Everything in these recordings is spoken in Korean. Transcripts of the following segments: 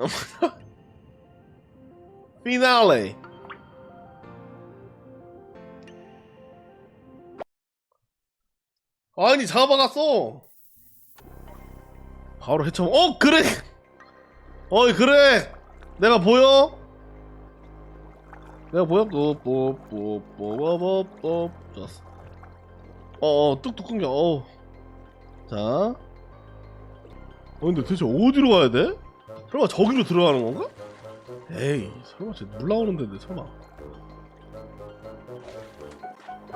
피날레. 아니 잡아갔어. 바로 해쳐. 어 그래. 어이 그래. 내가 보여? 내가 보여? 뽀뽀뽀뽀뽀뽀뽀 좋았어. 어어 뚝뚝 끊겨. 어. 자. 어 근데 대체 어디로 가야 돼? 설마 저기로 들어가는 건가? 에이 설마 쟤물 나오는데 내 설마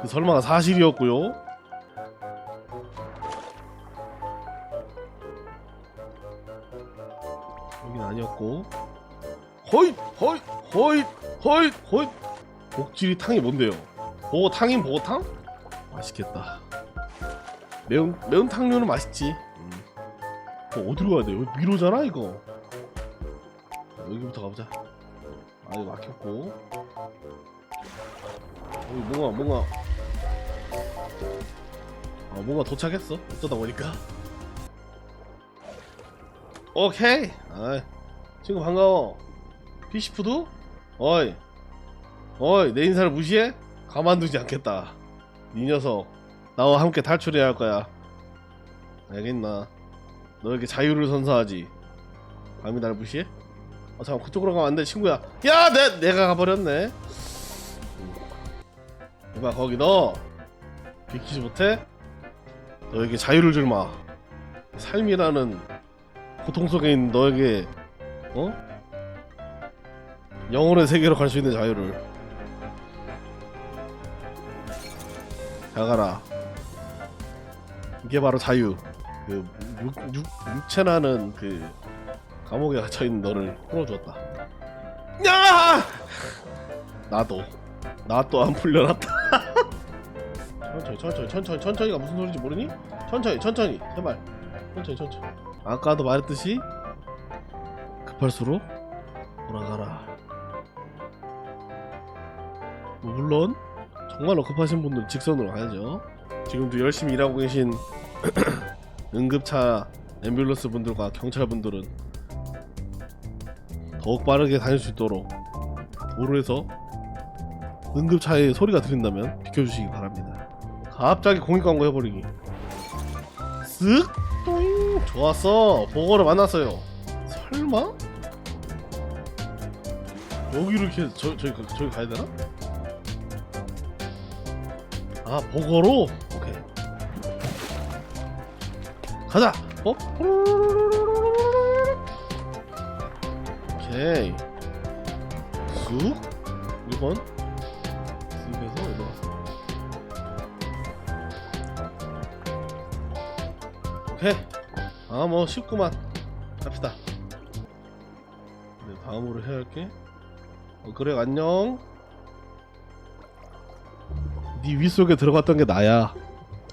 그 설마가 사실이었고요 여긴 아니었고 허잇 허잇 허잇 허잇 허잇 복지리 탕이 뭔데요? 보고 탕인 보고탕? 맛있겠다 매운 매운 탕류는 맛있지 음. 어, 어디로 가야 돼? 여기 미로잖아 이거 여기부터 가보자. 아 이거 막혔고. 여기 뭔가 뭔가. 아 뭔가 도착했어. 어쩌다 보니까. 오케이. 아 친구 반가워. 피시푸드? 어이. 어이 내 인사를 무시해? 가만두지 않겠다. 이 녀석 나와 함께 탈출해야 할 거야. 알겠나? 너에게 자유를 선사하지. 감히 날 무시해? 아 잠깐 그쪽으로 가면 안돼 친구야. 야 내, 내가 가버렸네. 이봐 거기 너? 비키지 못해? 너에게 자유를 줄마. 삶이라는 고통 속에 있는 너에게 어? 영혼의 세계로 갈 수 있는 자유를. 잘 가라. 이게 바로 자유. 그 육, 육, 육체라는 그 감옥에 갇혀있는 너를 풀어주었다. 야! 나도 나 또 안 풀려났다. 천천히 천천히 천천히 천천히가 무슨 소리인지 모르니? 천천히 천천히 제발. 천천히 천천히. 아까도 말했듯이 급할수록 돌아가라. 물론 정말로 급하신 분들은 직선으로 가야죠. 지금도 열심히 일하고 계신 응급차 앰뷸런스 분들과 경찰 분들은 더욱 빠르게 다닐 수 있도록 도로에서 응급차의 소리가 들린다면 비켜주시기 바랍니다. 갑자기 공익 광고 해버리기. 쓱 또잉 좋았어 보거를 만났어요. 설마 여기로 이렇게 저 저기 가- 저기 가야 되나? 아 보거로 오케이 가자 어? 오케이. 쑥? 1번 쑥에서 일로 왔어? 오케이 아 뭐 쉽구만. 갑시다. 네, 다음으로 해야 할게. 어, 그래 안녕. 네 윗속에 들어갔던 게 나야.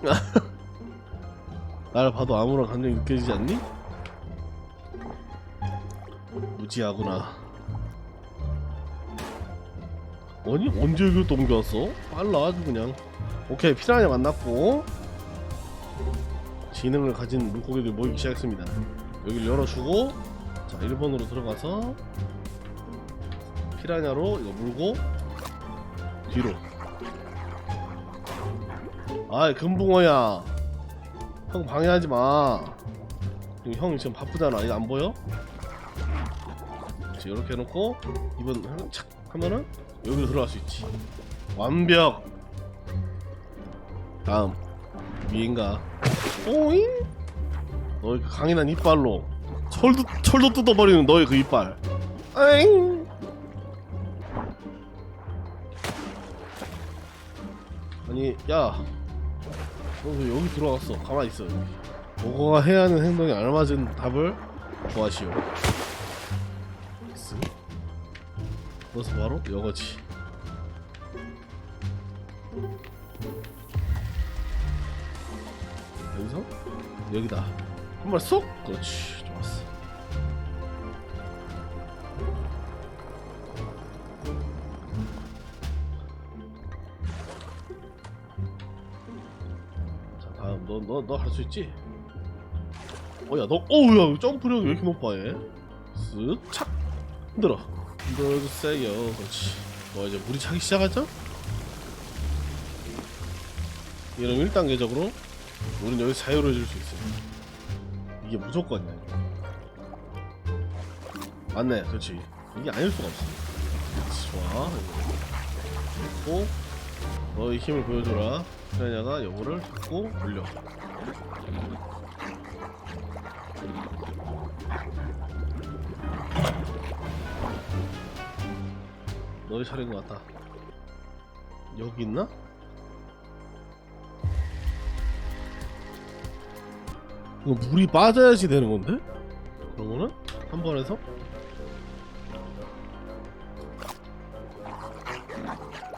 날 봐도 아무런 감정이 느껴지지 않니? 무지하구나 아니 언제 여기로 또 옮겨왔어? 빨라 아주 그냥 오케이 피라냐 만났고 지능을 가진 물고기들 모이기 시작했습니다 여기를 열어주고 자 1번으로 들어가서 피라냐로 이거 물고 뒤로 아이 금붕어야 형 방해하지 마. 지금 형 지금 바쁘잖아. 이거 안 보여? 그렇지, 이렇게 해놓고 이번 하- 착 하면은 여기로 들어갈 수 있지. 완벽. 다음 위인가? 오잉? 너의 그 강인한 이빨로 철도 철도 뜯어버리는 너의 그 이빨. 아잉. 아니 야. 너왜 여기 들어왔어? 가만히 있어. 여기. 보고가 해야 하는 행동에 알맞은 답을 구하시오. 그래서 바로 이거지. 여기서 여기다 한번 쏙. 그렇지. 좋았어. 자 다음 너 너 너 할 수 있지? 어야 너 어우야 점프력이 왜 이렇게 높아 얘? 쓱착 흔들어 흔들어주세요. 그렇지. 뭐 이제 물이 차기 시작하죠? 이런 1단계적으로 우린 여기서 자유로워질 수 있어요. 이게 무조건이야. 맞네. 그렇지. 이게 아닐 수가 없어. 그렇지. 좋아. 그리고 너의 힘을 보여줘라. 피라냐가 요거를 잡고 올려 너의 차례인 것 같다 여기 있나? 이거 물이 빠져야지 되는 건데? 그러면은 한 번에서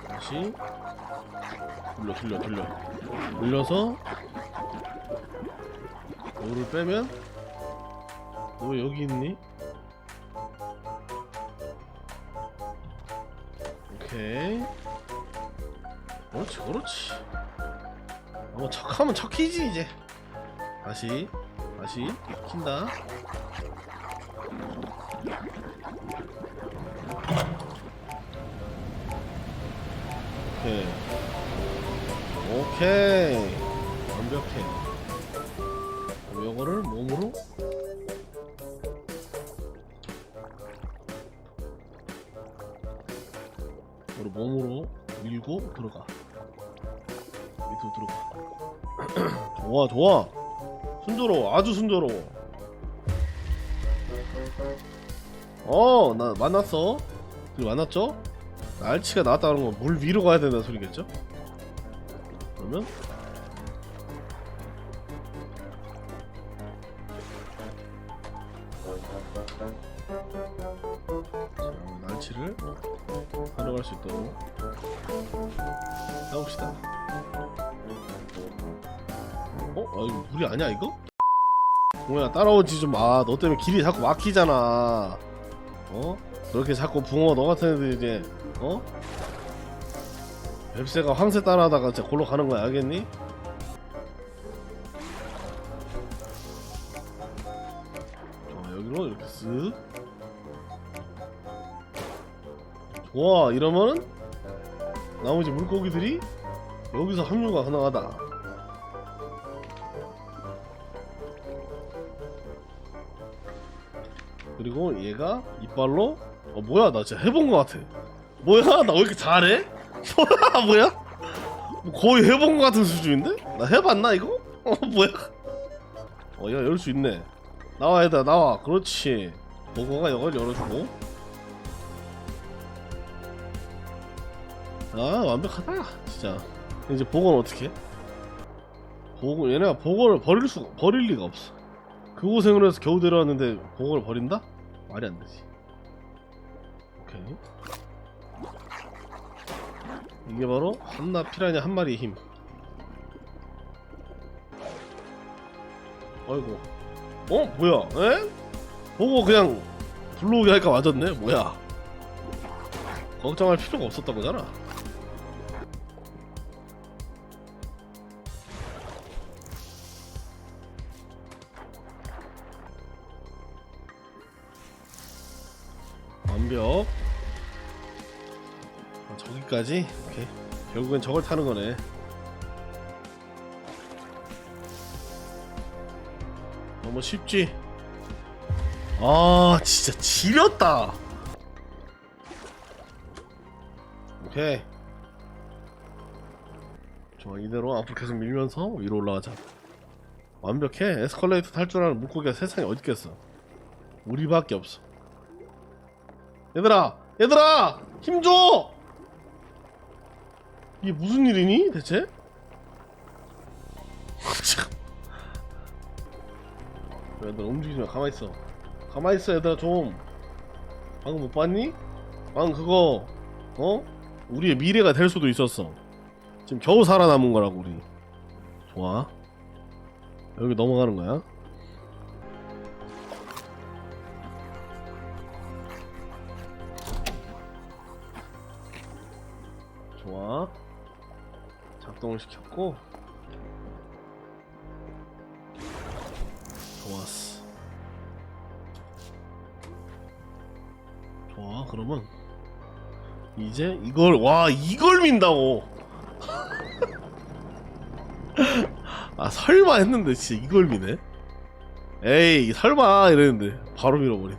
다시 돌려 돌려 돌려 돌려서 물을 빼면 너 여기 있니? 오케이. 그렇지. 그렇지 어 척하면 척이지 이제. 다시 다시. 킨다. 오케이. 오케이. 완벽해. 요거를 몸으로 밀고 들어가. 밑으로 들어가. 좋아 좋아. 순조로워 아주 순조로워. 어 나 만났어. 그리고 만났죠? 날치가 나왔다는 건물 위로 가야 된다는 소리겠죠? 그러면 활용할 수 있도록 해봅시다 어? 아 이거 물이 아니야 이거? 붕어야 따라오지 좀마 너 때문에 길이 자꾸 막히잖아 어? 그렇게 자꾸 붕어 너 같은 애들 이제 어? 뱁새가 황새 따라하다가 진짜 골로 가는 거야 알겠니? 자 여기로 이렇게 쓱 좋아 이러면은 나머지 물고기들이 여기서 합류가 가능하다. 그리고 얘가 이빨로 어 뭐야 나 진짜 해본 것 같아. 뭐야 나 왜 이렇게 잘해? 뭐야 뭐 거의 해본 것 같은 수준인데? 나 해봤나 이거? 어 뭐야? 어 얘가 열수 있네. 나와 얘들아 나와. 그렇지. 보고가 이걸 열어주고 아 완벽하다 진짜. 이제 보고는 어떻게 보고 얘네가 보고를 버릴 수 버릴 리가 없어. 그 고생을 해서 겨우 데려왔는데 보고를 버린다? 말이 안 되지. 오케이. 이게 바로 한나 피라냐 한 마리의 힘. 아이고. 어? 뭐야? 에? 보고 그냥 불러오게 할까 맞았네? 뭐야? 걱정할 필요가 없었던 거잖아 완벽. 아, 저기까지? 오케이. 결국엔 저걸 타는 거네. 너무 쉽지? 아 진짜 지렸다. 오케이. 좋아 이대로 앞으로 계속 밀면서 위로 올라가자. 완벽해. 에스컬레이터 탈 줄 아는 물고기가 세상에 어디 있겠어? 우리밖에 없어 얘들아 얘들아 힘줘! 이게 무슨 일이니 대체? 참. 얘들아 움직이지 마 가만히 있어. 가만히 있어 얘들아 좀. 방금 못 봤니? 방금 그거 어? 우리의 미래가 될 수도 있었어. 지금 겨우 살아남은 거라고 우리. 좋아. 여기 넘어가는 거야 작동을 시켰고. 좋았어. 좋아 그러면 이제 이걸 와 이걸 민다고. 아 설마 했는데 진짜 이걸 미네? 에이 설마 이랬는데 바로 밀어버린.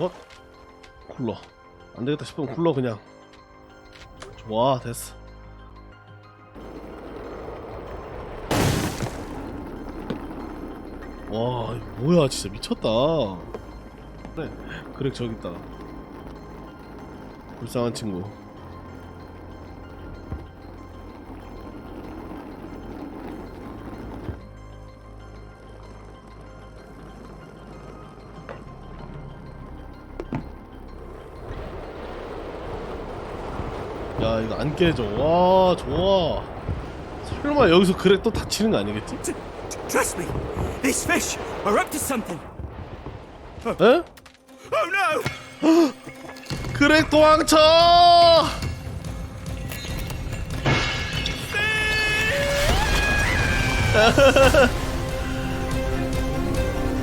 어? 굴러. 안되겠다 싶으면 굴러 그냥. 좋아 됐어 와 뭐야 진짜 미쳤다. 그래 그래 저기 있다. 불쌍한 친구. 야 이거 안 깨져. 와 좋아. 설마 여기서 그래 또 다치는 거 아니겠지? Trust me, these fish are up to something. 에? Oh no! 그래 도망쳐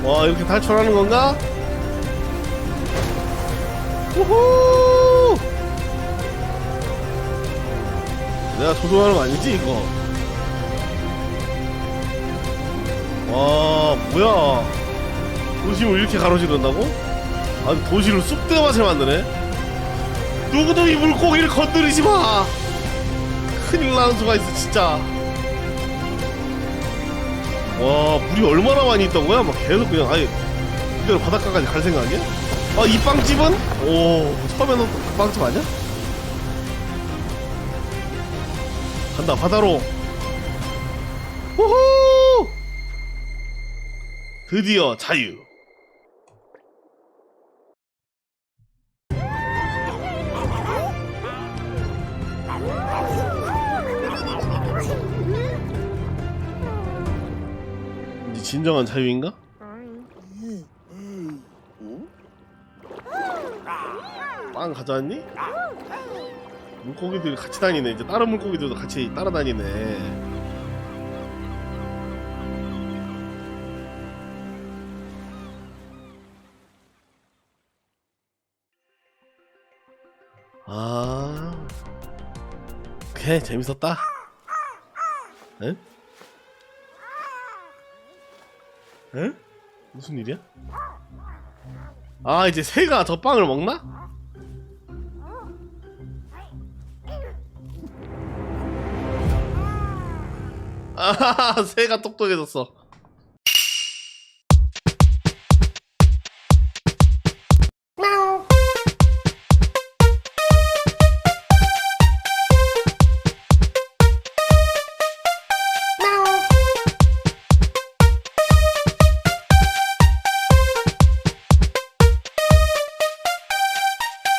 와 이렇게 탈출하는 건가? 우후 내가 조종하는 거 아니지 이거 와 뭐야 도심을 이렇게 가로지른다고? 아니 도시를 쑥대가 맛을 만드네 누구도 이 물고기를 건드리지 마 큰일 나는 수가 있어 진짜 와 물이 얼마나 많이 있던 거야? 막 계속 그냥 아예 그대로 바닷가까지 갈 생각이야? 아이 빵집은? 오 처음에는 그 빵집 아니야? 간다 바다로 우후 드디어 자유 이제 진정한 자유인가? 빵 가져왔니? 물고기들이 같이 다니네 이제 다른 물고기들도 같이 따라다니네 아 오케이 재밌었다 응? 응? 무슨 일이야? 아 이제 새가 저 빵을 먹나? 아하하 새가 똑똑해졌어